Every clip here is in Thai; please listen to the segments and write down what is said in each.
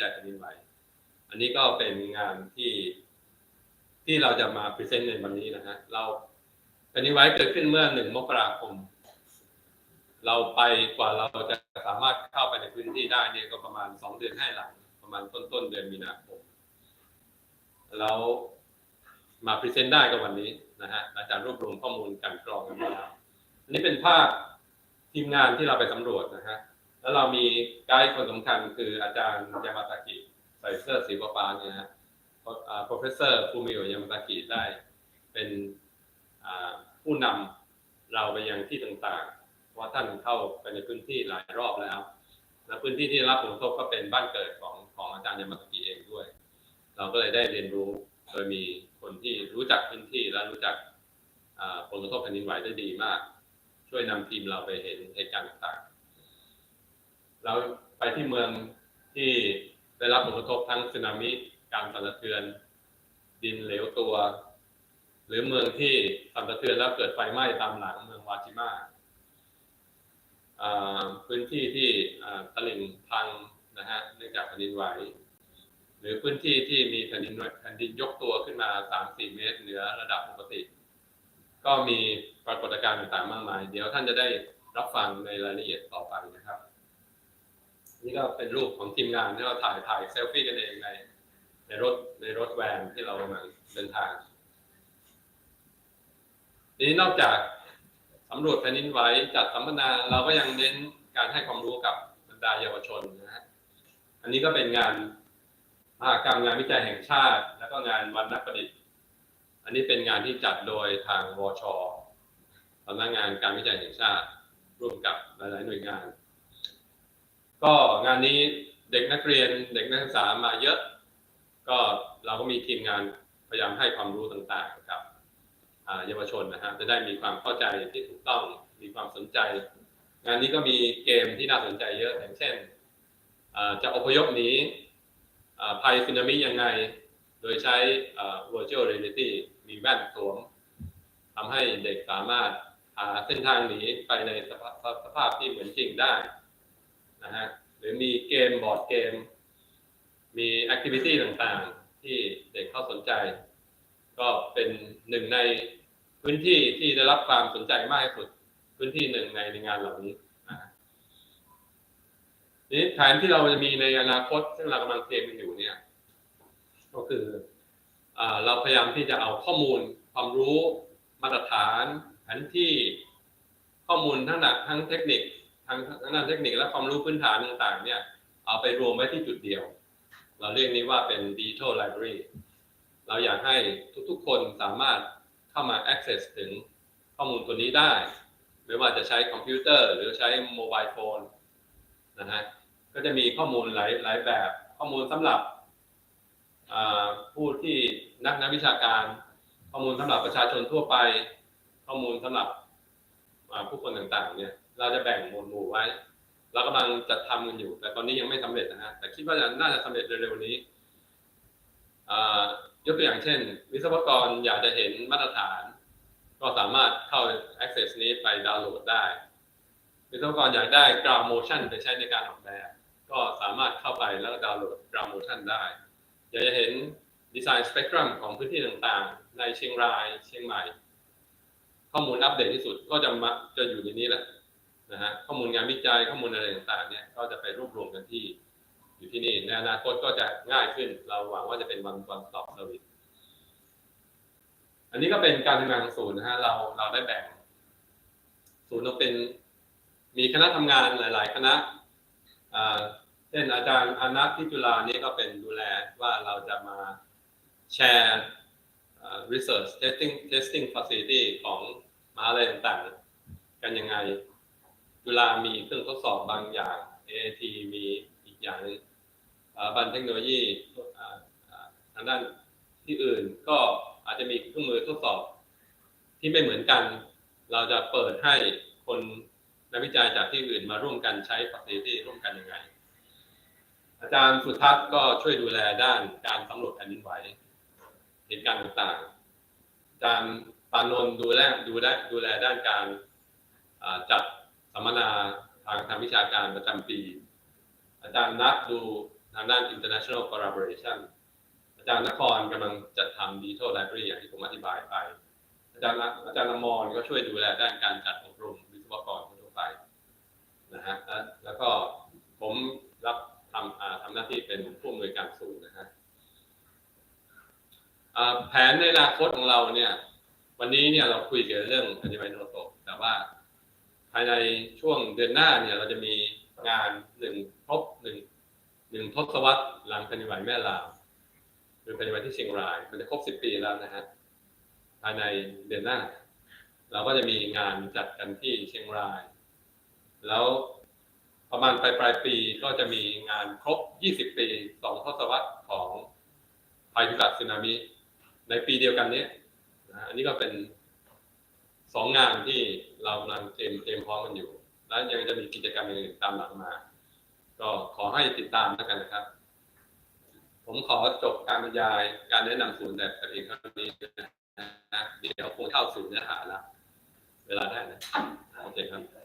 จัยแผ่นดินไหว อันนี้ก็เป็นงานที่ที่เราจะมาพรีเซนต์ในวันนี้นะฮะ เราแผ่นดินไหวเกิดขึ้นเมื่อหนึ่งมกราคม เราไปกว่าเราจะสามารถเข้าไปในพื้นที่ได้เนี่ยก็ประมาณสองเดือนให้หลัง ประมาณต้นต้นเดือนมีนาคม แล้วมาพรีเซนต์ได้ก็วันนี้นะฮะอาจารย์รวบรวมข้อมูลกลันกรองกันมาแล้วอันนี้เป็นภาพทีมงานที่เราไปสำรวจนะฮะ แล้วเรามีไกด์คนสำคัญคืออาจารย์ยามาตากิใส่เสื้อสีฟ้าเนี่ยฮะอ่า professor ฟูมิโอยามาตากิได้เป็นผู้นำเราไปยังที่ต่างๆ เพราะว่าท่านเข้าไปในพื้นที่หลายรอบแล้ว และพื้นที่ที่รับผลกระทบก็เป็นบ้านเกิดของของอาจารย์ยามาตากิเองด้วย เราก็เลยได้เรียนรู้โดยมีคนที่รู้จักพื้นที่และรู้จักผลกระทบแผ่นดินไหวได้ดีมาก ช่วยนำทีมเราไปเห็นเหตุการณ์ต่างๆ เราไปที่เมืองที่ได้รับผลกระทบทั้งสึนามิการสั่นสะเทือน ดินเหลวตัว หรือเมืองที่สั่นสะเทือนแล้วเกิดไฟไหม้ตามหลังเมืองวาจิมาพื้นที่ที่อ่าตลิ่งพังนะฮะเนื่องจากแผ่นดินไหวหรือพื้นที่ที่มีแผ่นดินไหวแผ่นดินยกตัวขึ้นมา 3-4 เมตร เหนือระดับปกติ ก็มีปรากฏการณ์ต่างๆมากมาย เดี๋ยวท่านจะได้รับฟังในรายละเอียดต่อไปนะครับ นี่ก็เป็นรูปของทีมงานที่เราถ่ายถ่ายเซลฟี่กันเองในในรถในรถแวนที่เรากำลังเดินทางนี้นอกจากสำรวจแผ่นดินไหวจัดสัมมนาเราก็ยังเน้นการให้ความรู้กับบรรดาเยาวชนนะฮะอันนี้ก็เป็นงานมหากรรมงานวิจัยแห่งชาติ แล้วก็งานวันนักประดิษฐ์ อันนี้เป็นงานที่จัดโดยทางวชสำนักงานการวิจัยแห่งชาติ ร่วมกับหลาย ๆ หน่วยงาน ก็งานนี้เด็กนักเรียนเด็กนักศึกษามาเยอะ ก็เราก็มีทีมงานพยายามให้ความรู้ต่างๆกับเยาวชนนะฮะจะได้มีความเข้าใจที่ถูกต้องมีความสนใจ งานนี้ก็มีเกมที่น่าสนใจเยอะอย่างเช่นจะอพยพหนีภัยสึนามิยังไง โดยใช้ virtual reality มีแว่นสวมทำให้เด็กสามารถหาเส้นทางหนีไปในสภาพที่เหมือนจริงได้ นะฮะหรือมีเกมบอร์ดเกม มีแอคทิวิตี้ต่างๆ ที่เด็กเข้าสนใจ ก็เป็นหนึ่งในพื้นที่ที่ได้รับความสนใจมากที่สุด พื้นที่หนึ่งในในงานเหล่านี้นะนี้แผนที่เราจะมีในอนาคต ซึ่งเรากำลังเตรียมกันอยู่เนี่ย ก็คืออเราพยายามที่จะเอาข้อมูลความรู้มาตรฐานแผนที่ข้อมูลทั้งหนักทั้งเทคนิค ทั้งทั้งด้านเทคนิคและความรู้พื้นฐานต่างๆ เนี่ย เอาไปรวมไว้ที่จุดเดียว เราเรียกนี้ว่าเป็น Digital Library เราอยากให้ทุกๆ คนสามารถเข้ามา access ถึงข้อมูลตัวนี้ได้ ไม่ว่าจะใช้คอมพิวเตอร์ หรือใช้โมบายโฟนนะฮะก็จะมีข้อมูลหลายหลายแบบ ข้อมูลสำหรับผู้ที่นักนักวิชาการ ข้อมูลสำหรับประชาชนทั่วไป ข้อมูลสำหรับผู้คนต่างๆเนี่ย เราจะแบ่งหมวดหมู่ไว้เรากำลังจัดทำกันอยู่ แต่ตอนนี้ยังไม่สำเร็จนะฮะแต่คิดว่าน่าจะสำเร็จเร็วๆนี้ยกตัวอย่างเช่น วิศวกรอยากจะเห็นมาตรฐาน ก็สามารถเข้า access นี้ไปดาวน์โหลดได้ วิศวกรอยากได้ ground motion ไปใช้ในการออกแบบ ก็สามารถเข้าไปแล้วก็ดาวน์โหลด ground motion ได้อยากจะเห็น design spectrum ของพื้นที่ต่างๆ ในเชียงรายเชียงใหม่ ข้อมูลอัปเดตที่สุดก็จะมาจะอยู่ในนี้แหละ นะฮะข้อมูลงานวิจัยข้อมูลอะไรต่างๆเนี่ยก็จะไปรวบรวมกันที่ อยู่ที่นี่ในอนาคตก็จะง่ายขึ้น เราหวังว่าจะเป็น one one stop service อันนี้ก็เป็นการทำงานของศูนย์นะฮะเราเราได้แบ่ง ศูนย์เราเป็นมีคณะทำงานหลาย ๆ คณะเช่นอาจารย์อนัทที่จุฬานี่ก็เป็นดูแลว่าเราจะมาแชร์ research testing testing facility ของมหาลัยต่าง ๆ กันยังไง จุฬามีเครื่องทดสอบบางอย่าง AIT มีอีกอย่างนึงสถาบันเทคโนโลยีทางด้านที่อื่นก็อาจจะมีเครื่องมือทดสอบที่ไม่เหมือนกัน เราจะเปิดให้คนนักวิจัยจากที่อื่นมาร่วมกันใช้ facility ร่วมกันยังไง อาจารย์สุทัศน์ก็ช่วยดูแลด้านการสำรวจแผ่นดินไหวเหตุการณ์ต่างๆ อาจารย์ปานนท์ดูแลดูแลดูแลด้านการจัด สัมมนาทางทางวิชาการประจำปี อาจารย์นัดดูทางด้าน international collaboration อาจารย์นครกำลังจัดทำ digital library อย่างที่ผมอธิบายไป อาจารย์อาจารย์ละมอนก็ช่วยดูแลด้านการจัดอบรมวิศวกรทั่วไปนะฮะแล้วก็ผมรับทำทำหน้าที่เป็นผู้อำนวยการศูนย์นะฮะแผนในอนาคตของเราเนี่ย วันนี้เนี่ยเราคุยเกี่ยวกับเรื่องอนิไมโนโตะแต่ว่า ภายในช่วงเดือนหน้าเนี่ยเราจะมีงานหนึ่งครบหนึ่งหนึ่งทศวรรษหลังแผ่นดินไหวแม่ลาวคือแผ่นดินไหวที่เชียงราย มันจะครบสิบปีแล้วนะฮะภายในเดือนหน้า เราก็จะมีงานจัดกันที่เชียงราย แล้วประมาณปลายปลายปีก็จะมีงานครบ 20 ปีสองทศวรรษของภัยพิบัติสึนามิในปีเดียวกันนี้นะอันนี้ก็เป็น สองงานที่เรากำลังเตรียมเตรียมพร้อมกันอยู่ แล้วยังจะมีกิจกรรมอื่นๆตามหลังมา ก็ขอให้ติดตามแล้วกันนะครับ ผมขอจบการบรรยายการแนะนำศูนย์แบบแต่เพียงเท่านี้นะเดี๋ยวคงเข้าสู่เนื้อหาแล้ว เวลาได้นะโอเคครับ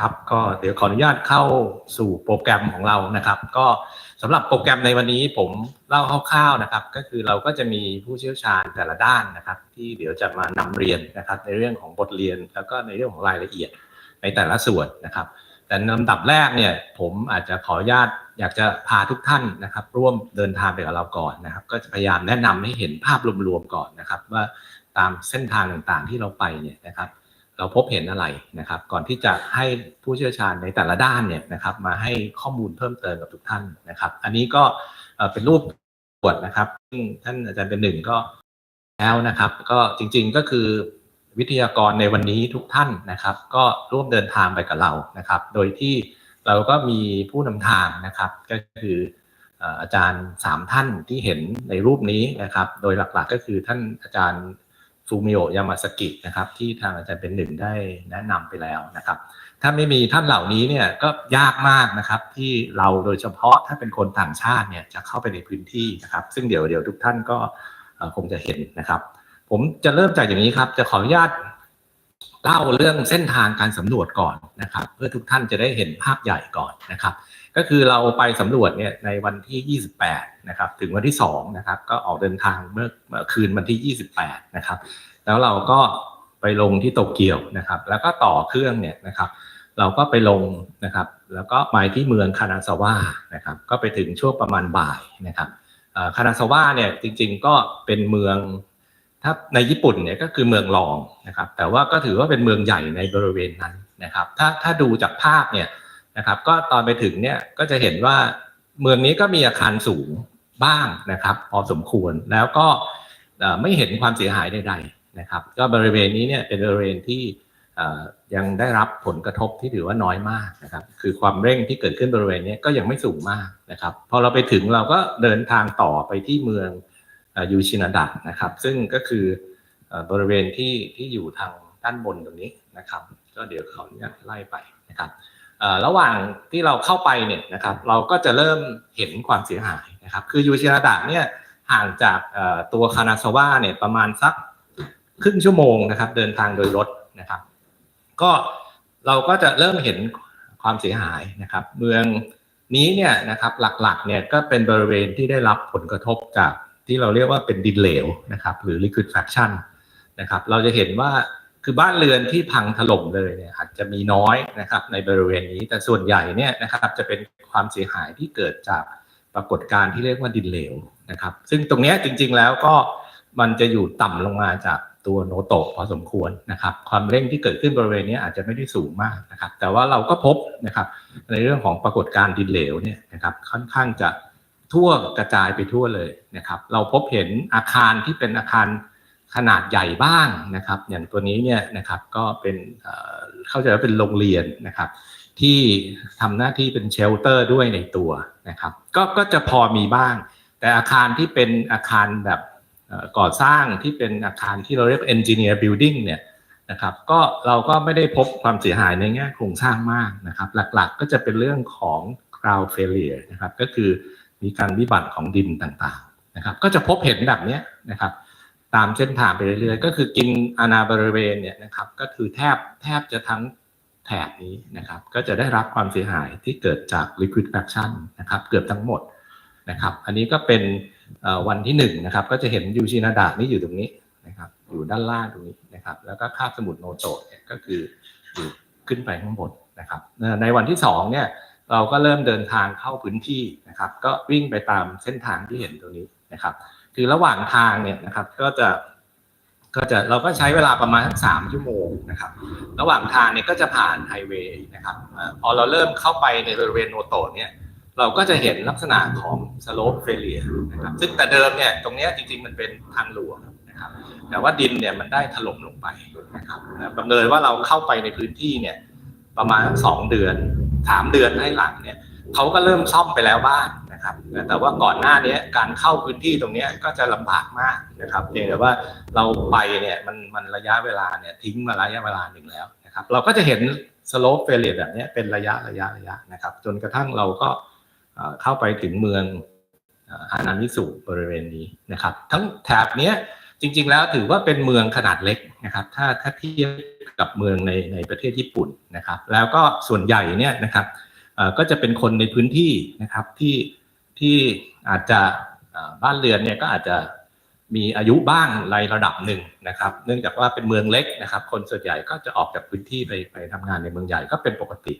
ครับก็เดี๋ยวขออนุญาตเข้าสู่โปรแกรมของเรานะครับ ก็สำหรับโปรแกรมในวันนี้ผมเล่าคร่าวๆนะครับ ก็คือเราก็จะมีผู้เชี่ยวชาญแต่ละด้านนะครับ ที่เดี๋ยวจะมานำเรียนนะครับ ในเรื่องของบทเรียนแล้วก็ในเรื่องของรายละเอียดในแต่ละส่วนนะครับ แต่ลำดับแรกเนี่ยผมอาจจะขออนุญาตอยากจะพาทุกท่านนะครับ ร่วมเดินทางไปกับเราก่อนนะครับ ก็จะพยายามแนะนำให้เห็นภาพรวมๆก่อนนะครับ ว่าตามเส้นทางต่างๆที่เราไปเนี่ยนะครับ เราพบเห็นอะไรนะครับ ก่อนที่จะให้ผู้เชี่ยวชาญในแต่ละด้านเนี่ยนะครับมาให้ข้อมูลเพิ่มเติมกับทุกท่านนะครับ อันนี้ก็เป็นรูปตรวจนะครับ ซึ่งท่านอาจารย์เป็นหนึ่งก็แล้วนะครับ ก็จริงๆก็คือวิทยากรในวันนี้ทุกท่านนะครับ ก็ร่วมเดินทางไปกับเรานะครับ โดยที่เราก็มีผู้นำทางนะครับ ก็คือเอ่ออาจารย์สามท่านที่เห็นในรูปนี้นะครับ โดยหลักๆก็คือท่านอาจารย์ ฟูมิโอยามาสกินะครับที่ทางอาจารย์เป็นหนึ่งได้แนะนำไปแล้วนะครับ ถ้าไม่มีท่านเหล่านี้เนี่ยก็ยากมากนะครับที่เราโดยเฉพาะถ้าเป็นคนต่างชาติเนี่ยจะเข้าไปในพื้นที่นะครับ ซึ่งเดี๋ยวเดี๋ยวทุกท่านก็คงจะเห็นนะครับ ผมจะเริ่มจากอย่างนี้ครับ จะขออนุญาตเล่าเรื่องเส้นทางการสำรวจก่อนนะครับ เพื่อทุกท่านจะได้เห็นภาพใหญ่ก่อนนะครับ ก็คือเราไปสำรวจเนี่ยในวันที่ 28 นะครับ ถึงวันที่ 2 นะครับ ก็ออกเดินทางเมื่อคืนวันที่ 28 นะครับ แล้วเราก็ไปลงที่โตเกียวนะครับ แล้วก็ต่อเครื่องเนี่ยนะครับ เราก็ไปลงนะครับ แล้วก็ไปที่เมืองคานาซาวะนะครับ ก็ไปถึงช่วงประมาณบ่ายนะครับคานาซาวะเนี่ยจริงๆก็เป็นเมืองถ้าในญี่ปุ่นเนี่ยก็คือเมืองรองนะครับ แต่ว่าก็ถือว่าเป็นเมืองใหญ่ในบริเวณนั้นนะครับ ถ้าถ้าดูจากภาพเนี่ย นะครับ ก็ตอนไปถึงเนี่ยก็จะเห็นว่าเมืองนี้ก็มีอาคารสูงบ้างนะครับ พอสมควรแล้วก็ไม่เห็นความเสียหายใดๆนะครับ ก็บริเวณนี้เนี่ยเป็นบริเวณที่ยังได้รับผลกระทบที่ถือว่าน้อยมากนะครับ คือความเร่งที่เกิดขึ้นบริเวณนี้ก็ยังไม่สูงมากนะครับ พอเราไปถึงเราก็เดินทางต่อไปที่เมืองอยูชินาดะนะครับ ซึ่งก็คืออบริเวณที่ที่อยู่ทางด้านบนตรงนี้นะครับ ก็เดี๋ยวขออนุญาตไล่ไปนะครับ ระหว่างที่เราเข้าไปเนี่ยนะครับเราก็จะเริ่มเห็นความเสียหายนะครับคือยูชินาดะเนี่ยห่างจากตัวคานาซาวะเนี่ยประมาณสักครึ่งชั่วโมงนะครับ เดินทางโดยรถนะครับ ก็เราก็จะเริ่มเห็นความเสียหายนะครับ เมืองนี้เนี่ยนะครับหลักๆเนี่ยก็เป็นบริเวณที่ได้รับผลกระทบจากที่เราเรียกว่าเป็นดินเหลวนะครับ หรือ liquefaction นะครับ เราจะเห็นว่า คือบ้านเรือนที่พังถล่มเลยเนี่ยอาจจะมีน้อยนะครับในบริเวณนี้ แต่ส่วนใหญ่เนี่ยนะครับจะเป็นความเสียหายที่เกิดจากปรากฏการณ์ที่เรียกว่าดินเหลวนะครับ ซึ่งตรงนี้จริงๆแล้วก็มันจะอยู่ต่ำลงมาจากตัวโนโตะพอสมควรนะครับ ความเร่งที่เกิดขึ้นบริเวณนี้อาจจะไม่ได้สูงมากนะครับ แต่ว่าเราก็พบนะครับ ในเรื่องของปรากฏการณ์ดินเหลวเนี่ยนะครับค่อนข้างจะทั่วกระจายไปทั่วเลยนะครับ เราพบเห็นอาคารที่เป็นอาคาร ขนาดใหญ่บ้างนะครับ อย่างตัวนี้เนี่ยนะครับก็เป็นเข้าใจว่าเป็นโรงเรียนนะครับ ที่ทำหน้าที่เป็นเชลเตอร์ด้วยในตัวนะครับ ก็ก็จะพอมีบ้าง แต่อาคารที่เป็นอาคารแบบก่อสร้างที่เป็นอาคารที่เราเรียก engineer building เนี่ยนะครับก็เราก็ไม่ได้พบความเสียหายในแง่โครงสร้างมากนะครับ หลักๆก็จะเป็นเรื่องของ ground failure นะครับ ก็คือมีการวิบัติของดินต่างๆนะครับ ก็จะพบเห็นแบบนี้นะครับ ตามเส้นทางไปเรื่อยๆ ก็คือกินอาณาบริเวณเนี่ยนะครับ ก็คือแทบแทบจะทั้งแถบนี้นะครับ ก็จะได้รับความเสียหายที่เกิดจาก liquefaction นะครับ เกือบทั้งหมดนะครับ อันนี้ก็เป็นวันที่หนึ่งนะครับ ก็จะเห็นยูชินาดะนี่อยู่ตรงนี้นะครับ อยู่ด้านล่างตรงนี้นะครับ แล้วก็คาบสมุทรโนโตะเนี่ยก็คืออยู่ขึ้นไปข้างบนนะครับ ในวันที่สองเนี่ยเราก็เริ่มเดินทางเข้าพื้นที่นะครับ ก็วิ่งไปตามเส้นทางที่เห็นตรงนี้นะครับ คือระหว่างทางเนี่ยนะครับ ก็จะก็จะเราก็ใช้เวลาประมาณสักสามชั่วโมงนะครับ ระหว่างทางเนี่ยก็จะผ่านไฮเวย์นะครับพอเราเริ่มเข้าไปในบริเวณโนโตเนี่ย เราก็จะเห็นลักษณะของสโลปเฟเลียนะครับซึ่งแต่เดิมเนี่ยตรงนี้จริงๆมันเป็นทางหลวงนะครับ แต่ว่าดินเนี่ยมันได้ถล่มลงไปนะครับประเมินว่าเราเข้าไปในพื้นที่เนี่ยประมาณสองเดือนสามเดือนให้หลังเนี่ยเขาก็เริ่มซ่อมไปแล้วบ้าง นะครับแต่ว่าก่อนหน้านี้การเข้าพื้นที่ตรงนี้ก็จะลำบากมากนะครับเพียงแต่ว่าเราไปเนี่ยมันมันระยะเวลาเนี่ยทิ้งมาระยะเวลาหนึ่งแล้วนะครับเราก็จะเห็นสโลปเฟเลียแบบนี้เป็นระยะระยะระยะนะครับ จนกระทั่งเราก็เข้าไปถึงเมืองอานามิสุบริเวณนี้นะครับ ทั้งแถบนี้จริง ๆ แล้วถือว่าเป็นเมืองขนาดเล็กนะครับ ถ้าถ้าเทียบกับเมืองในในประเทศญี่ปุ่นนะครับ แล้วก็ส่วนใหญ่เนี่ยนะครับก็จะเป็นคนในพื้นที่นะครับที่ ที่อาจจะบ้านเรือนเนี่ยก็อาจจะมีอายุบ้างในระดับหนึ่งนะครับ เนื่องจากว่าเป็นเมืองเล็กนะครับ คนส่วนใหญ่ก็จะออกจากพื้นที่ไปไปทำงานในเมืองใหญ่ก็เป็นปกติ